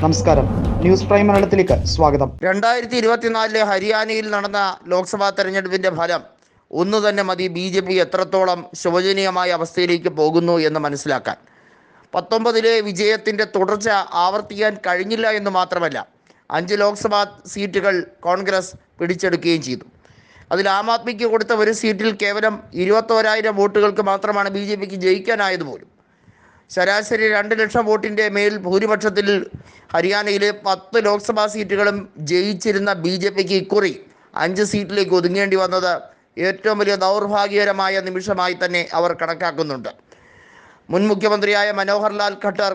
നമസ്കാരം. News prime മലയാളത്തിലേക്ക് സ്വാഗതം. രണ്ടായിരത്തി ഇരുപത്തിനാലിലെ ഹരിയാനയിൽ നടന്ന ലോക്സഭാ തെരഞ്ഞെടുപ്പിന്റെ ഫലം ഒന്ന് തന്നെ മതി ബി ജെ പി എത്രത്തോളം ശോചനീയമായ അവസ്ഥയിലേക്ക് പോകുന്നു എന്ന് മനസ്സിലാക്കാൻ. പത്തൊമ്പതിലെ വിജയത്തിന്റെ തുടർച്ച ആവർത്തിക്കാൻ കഴിഞ്ഞില്ല എന്ന് മാത്രമല്ല അഞ്ച് ലോക്സഭാ സീറ്റുകൾ കോൺഗ്രസ് പിടിച്ചെടുക്കുകയും ചെയ്തു. അതിൽ ആം ആദ്മിക്ക് കൊടുത്ത ഒരു സീറ്റിൽ കേവലം ഇരുപത്തോരായിരം വോട്ടുകൾക്ക് മാത്രമാണ് ബി ജെ പിക്ക് ജയിക്കാനായത് പോലും. ശരാശരി രണ്ട് ലക്ഷം വോട്ടിന്റെ മേൽ ഭൂരിപക്ഷത്തിൽ ഹരിയാനയിലെ പത്ത് ലോക്സഭാ സീറ്റുകളും ജയിച്ചിരുന്ന ബി ജെ പിക്ക് ഇക്കുറി അഞ്ച് സീറ്റിലേക്ക് ഒതുങ്ങേണ്ടി വന്നത് ഏറ്റവും വലിയ ദൗർഭാഗ്യകരമായ നിമിഷമായി തന്നെ അവർ കണക്കാക്കുന്നുണ്ട്. മുൻ മുഖ്യമന്ത്രിയായ മനോഹർ ലാൽ ഖട്ടർ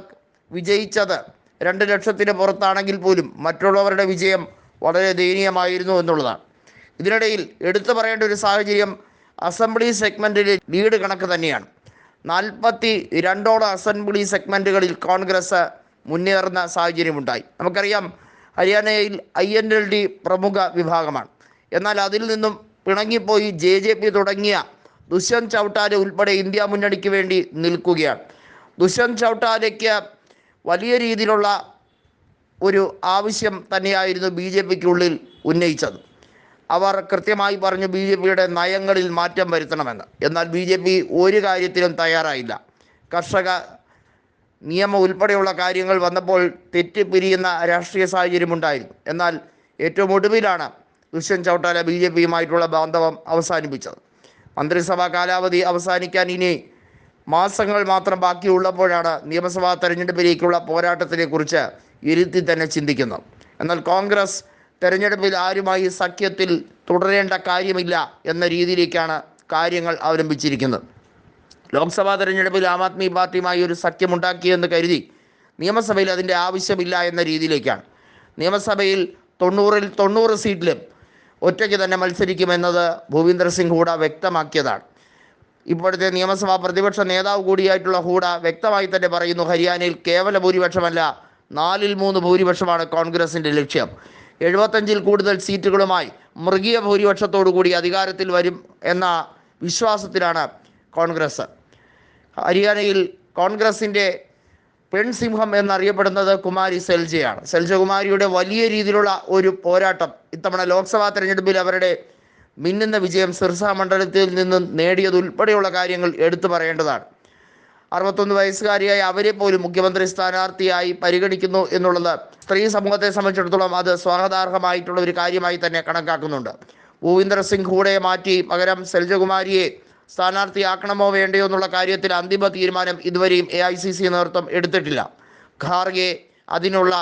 വിജയിച്ചത് രണ്ട് ലക്ഷത്തിന് പുറത്താണെങ്കിൽ പോലും മറ്റുള്ളവരുടെ വിജയം വളരെ ദയനീയമായിരുന്നു എന്നുള്ളതാണ്. ഇതിനിടയിൽ എടുത്തു പറയേണ്ട ഒരു സാഹചര്യം അസംബ്ലി സെഗ്മെന്റിലെ ലീഡ് കണക്ക് തന്നെയാണ്. നാൽപ്പത്തി രണ്ടോളം അസംബ്ലി സെഗ്മെന്റുകളിൽ കോൺഗ്രസ് മുന്നേറുന്ന സാഹചര്യമുണ്ടായി. നമുക്കറിയാം ഹരിയാനയിൽ ഐ എൻ എൽ ഡി പ്രമുഖ വിഭാഗമാണ്. എന്നാൽ അതിൽ നിന്നും പിണങ്ങിപ്പോയി ജെ ജെ പി തുടങ്ങിയ ദുഷ്യന്ത് ചൗട്ടാല ഉൾപ്പെടെ ഇന്ത്യ മുന്നണിക്ക് വേണ്ടി നിൽക്കുകയാണ്. ദുഷ്യന്ത് ചൗട്ടാലയ്ക്ക് വലിയ രീതിയിലുള്ള ഒരു ആവശ്യം തന്നെയായിരുന്നു ബി ജെ പിക്കുള്ളിൽ ഉന്നയിച്ചത്. അവർ കൃത്യമായി പറഞ്ഞു ബി ജെ പിയുടെ നയങ്ങളിൽ മാറ്റം വരുത്തണമെന്ന്. എന്നാൽ ബി ജെ പി ഒരു കാര്യത്തിലും തയ്യാറായില്ല. കർഷക നിയമം ഉൾപ്പെടെയുള്ള കാര്യങ്ങൾ വന്നപ്പോൾ തെറ്റിപ്പിരിയുന്ന രാഷ്ട്രീയ സാഹചര്യമുണ്ടായിരുന്നു എന്നാൽ ഏറ്റവും ഒടുവിലാണ് ദുഷ്യന്ത് ചൗട്ടാല ബി ജെ പിയുമായിട്ടുള്ള ബാന്ധവം അവസാനിപ്പിച്ചത്. മന്ത്രിസഭാ കാലാവധി അവസാനിക്കാൻ ഇനി മാസങ്ങൾ മാത്രം ബാക്കിയുള്ളപ്പോഴാണ് നിയമസഭാ തെരഞ്ഞെടുപ്പിലേക്കുള്ള പോരാട്ടത്തിനെക്കുറിച്ച് ഇരുത്തി തന്നെ ചിന്തിക്കുന്നത്. എന്നാൽ കോൺഗ്രസ് തെരഞ്ഞെടുപ്പിൽ ആരുമായി സഖ്യത്തിൽ തുടരേണ്ട കാര്യമില്ല എന്ന രീതിയിലേക്കാണ് കാര്യങ്ങൾ അവലംബിച്ചിരിക്കുന്നത്. ലോക്സഭാ തെരഞ്ഞെടുപ്പിൽ ആം ആദ്മി പാർട്ടിയുമായി ഒരു സഖ്യമുണ്ടാക്കിയെന്ന് കരുതി നിയമസഭയിൽ അതിന്റെ ആവശ്യമില്ല എന്ന രീതിയിലേക്കാണ്. നിയമസഭയിൽ തൊണ്ണൂറിൽ തൊണ്ണൂറ് സീറ്റിലും ഒറ്റയ്ക്ക് തന്നെ മത്സരിക്കുമെന്നത് ഭൂപീന്ദർ സിംഗ് ഹൂഡ വ്യക്തമാക്കിയതാണ്. ഇപ്പോഴത്തെ നിയമസഭാ പ്രതിപക്ഷ നേതാവ് കൂടിയായിട്ടുള്ള ഹൂഡ വ്യക്തമായി തന്നെ പറയുന്നു ഹരിയാനയിൽ കേവല ഭൂരിപക്ഷമല്ല നാലിൽ മൂന്ന് ഭൂരിപക്ഷമാണ് കോൺഗ്രസിന്റെ ലക്ഷ്യം. എഴുപത്തഞ്ചിൽ കൂടുതൽ സീറ്റുകളുമായി മൃഗീയ ഭൂരിപക്ഷത്തോടു കൂടി അധികാരത്തിൽ വരും എന്ന വിശ്വാസത്തിലാണ് കോൺഗ്രസ്. ഹരിയാനയിൽ കോൺഗ്രസിന്റെ പെൺസിംഹം എന്നറിയപ്പെടുന്നത് കുമാരി സെൽജയാണ്. സെൽജകുമാരിയുടെ വലിയ രീതിയിലുള്ള ഒരു പോരാട്ടം ഇത്തവണ ലോക്സഭാ തെരഞ്ഞെടുപ്പിൽ അവരുടെ മിന്നുന്ന വിജയം സിർസ മണ്ഡലത്തിൽ നിന്നും നേടിയതുൾപ്പെടെയുള്ള കാര്യങ്ങൾ എടുത്തു പറയേണ്ടതാണ്. അറുപത്തൊന്ന് വയസ്സുകാരിയായ അവരെ പോലും മുഖ്യമന്ത്രി സ്ഥാനാർത്ഥിയായി പരിഗണിക്കുന്നു എന്നുള്ളത് സ്ത്രീ സമൂഹത്തെ സംബന്ധിച്ചിടത്തോളം അത് സ്വാഗതാർഹമായിട്ടുള്ള ഒരു കാര്യമായി തന്നെ കണക്കാക്കുന്നുണ്ട്. ഭൂവിന്ദർ സിംഗ് ഹൂഡയെ മാറ്റി പകരം സെൽജകുമാരിയെ സ്ഥാനാർത്ഥിയാക്കണമോ വേണ്ടയോ എന്നുള്ള കാര്യത്തിൽ അന്തിമ തീരുമാനം ഇതുവരെയും എ ഐ സി സി നേതൃത്വം എടുത്തിട്ടില്ല. ഖാർഗെ അതിനുള്ള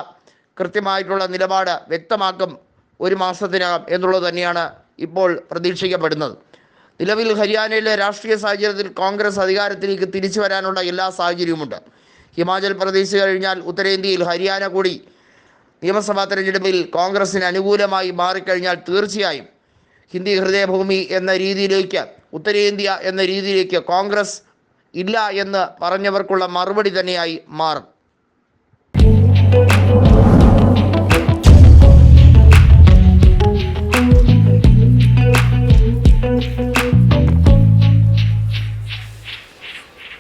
കൃത്യമായിട്ടുള്ള നിലപാട് വ്യക്തമാക്കും ഒരു മാസത്തിനകം എന്നുള്ളത് തന്നെയാണ് ഇപ്പോൾ പ്രതീക്ഷിക്കപ്പെടുന്നത്. നിലവിൽ ഹരിയാനയിലെ രാഷ്ട്രീയ സാഹചര്യത്തിൽ കോൺഗ്രസ് അധികാരത്തിലേക്ക് തിരിച്ചു വരാനുള്ള എല്ലാ സാഹചര്യവുമുണ്ട്. ഹിമാചൽ പ്രദേശ് കഴിഞ്ഞാൽ ഉത്തരേന്ത്യയിൽ ഹരിയാന കൂടി നിയമസഭാ തെരഞ്ഞെടുപ്പിൽ കോൺഗ്രസിന് അനുകൂലമായി മാറിക്കഴിഞ്ഞാൽ തീർച്ചയായും ഹിന്ദി ഹൃദയഭൂമി എന്ന രീതിയിലേക്ക് ഉത്തരേന്ത്യ എന്ന രീതിയിലേക്ക് കോൺഗ്രസ് ഇല്ല എന്ന് പറഞ്ഞവർക്കുള്ള മറുപടി തന്നെയായി മാറും.